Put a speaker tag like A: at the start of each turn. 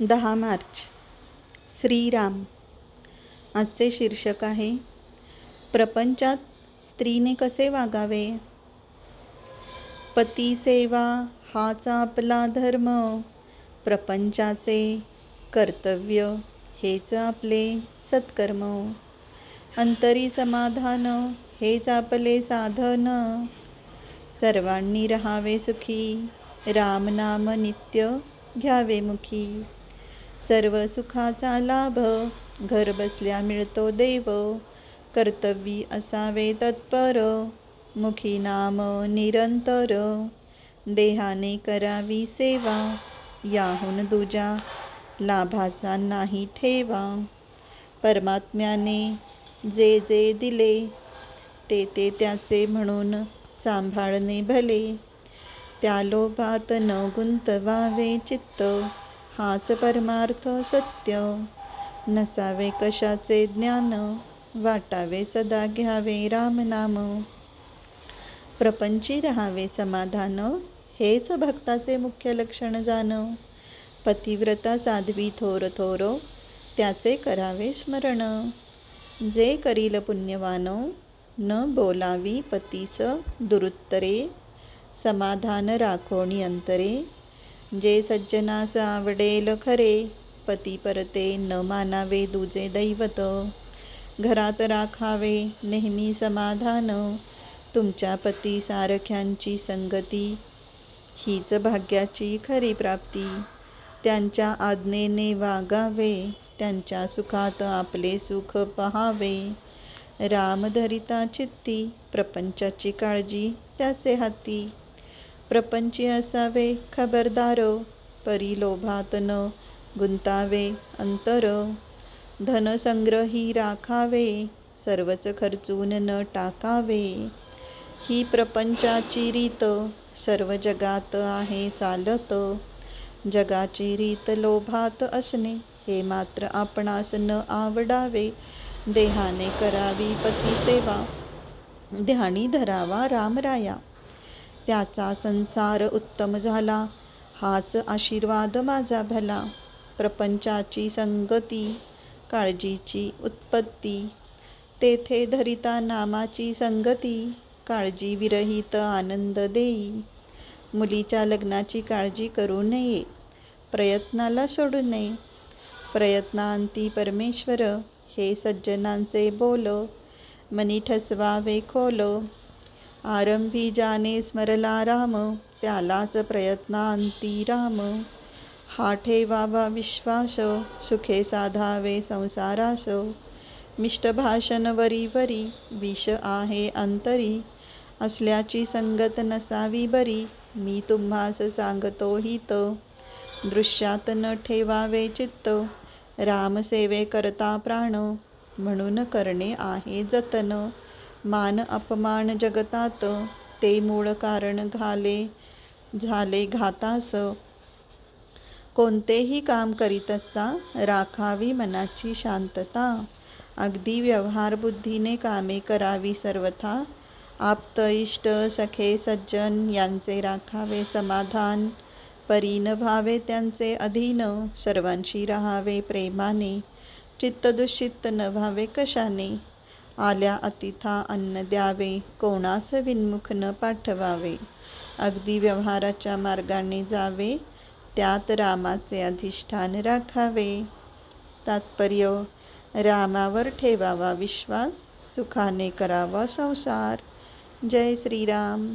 A: दहा मार्च. श्रीराम. आजचे शीर्षक आहे प्रपंचात स्त्रीने कसे वागावे? पती सेवा हाच आपला धर्म. प्रपंचाचे कर्तव्य हेच आपले सत्कर्म. अंतरी समाधान हेच आपले साधन. सर्वांनी रहावे सुखी रामनाम नित्य घ्यावे मुखी. सर्व सुखाचा लाभ घर बसल्या मिळतो देव. कर्तव्यी असावे तत्पर मुखी नाम निरंतर. देहाने करावी सेवा याहून दुजा लाभाचा नाही ठेवा. परमात्म्याने जे जे दिले ते ते त्याचे म्हणून सांभाळणे भले. त्या लोभात न गुंतवावे चित्त. हाच परमार्थ सत्य. नसावे कशाचे ज्ञान वाटावे सदा घ्यावे रामनाम प्रपंची राहावे समाधान हेच भक्ताचे मुख्य लक्षण जाण. पतिव्रता साध्वी थोर थोर त्याचे करावे स्मरण. जे करील पुण्यवानो न बोलावी पतीस दुरुत्तरे. समाधान राखोणी अंतरे जे सज्जनास आवडेल खरे पती परते न मानावे दुजे दैवत. घरात राखावे नेहमी समाधान. तुमच्या पती सारख्यांची संगती हीच भाग्याची खरी प्राप्ती. त्यांच्या आज्ञेने वागावे त्यांच्या सुखात आपले सुख पहावे. रामधरिता चित्ती प्रपंचाची काळजी त्याचे हाती. प्रपंची असावे खबरदारो परिलोभात न गुंतावे अंतर. धनसंग्रही राखावे सर्वच खर्चून न टाकावे. ही प्रपंचाची रीत सर्व जगात आहे चालत. जगाची रीत लोभात असणे हे मात्र आपणास न आवडावे. देहाने करावी पती सेवा ध्यानी धरावा रामराया. त्याचा संसार उत्तम झाला. हाच आशीर्वाद माझा भला. प्रपंचाची संगती काळजीची उत्पत्ती तेथे धरिता नामाची संगती काळजी विरहित आनंद देई. मुलीच्या लग्नाची काळजी करू नये प्रयत्नाला सोडू नये. प्रयत्नांती परमेश्वर हे सज्जनांचे बोल. मनी ठसवावे खोल. आरंभी जाने स्मरला राम त्यालाच प्रयत्नांती राम. हा ठेवावा विश्वास सुखे साधावे संसारास. मिष्टभाषण वरी वरी विष आहे अंतरी. असल्याची संगत नसावी बरी मी तुम्हास सांगतो हित. दृश्यात न ठेवावे चित्त रामसेवे करता प्राण. म्हणून करणे आहे जतन. मान अपमान जगतात ते मूळ कारण घाले झाले घातास. कोणतेही काम करीत असता राखावी मनाची शांतता. अगदी व्यवहार बुद्धीने कामे करावी सर्वथा. आप्त इष्ट सखे सज्जन यांचे राखावे समाधान. परीन भावे त्यांचे अधीन सर्वांशी राहावे प्रेमाने. चित्त दुष्चित्त न व्हावे कशाने? आल्या अतिथा अन्न द्यावे कोणास विन्मुख न पाठवावे. अगदी व्यवहाराच्या मार्गाने जावे त्यात रामाचे अधिष्ठान राखावे. तात्पर्य रामावर ठेवावा विश्वास सुखाने करावा संसार. जय श्रीराम.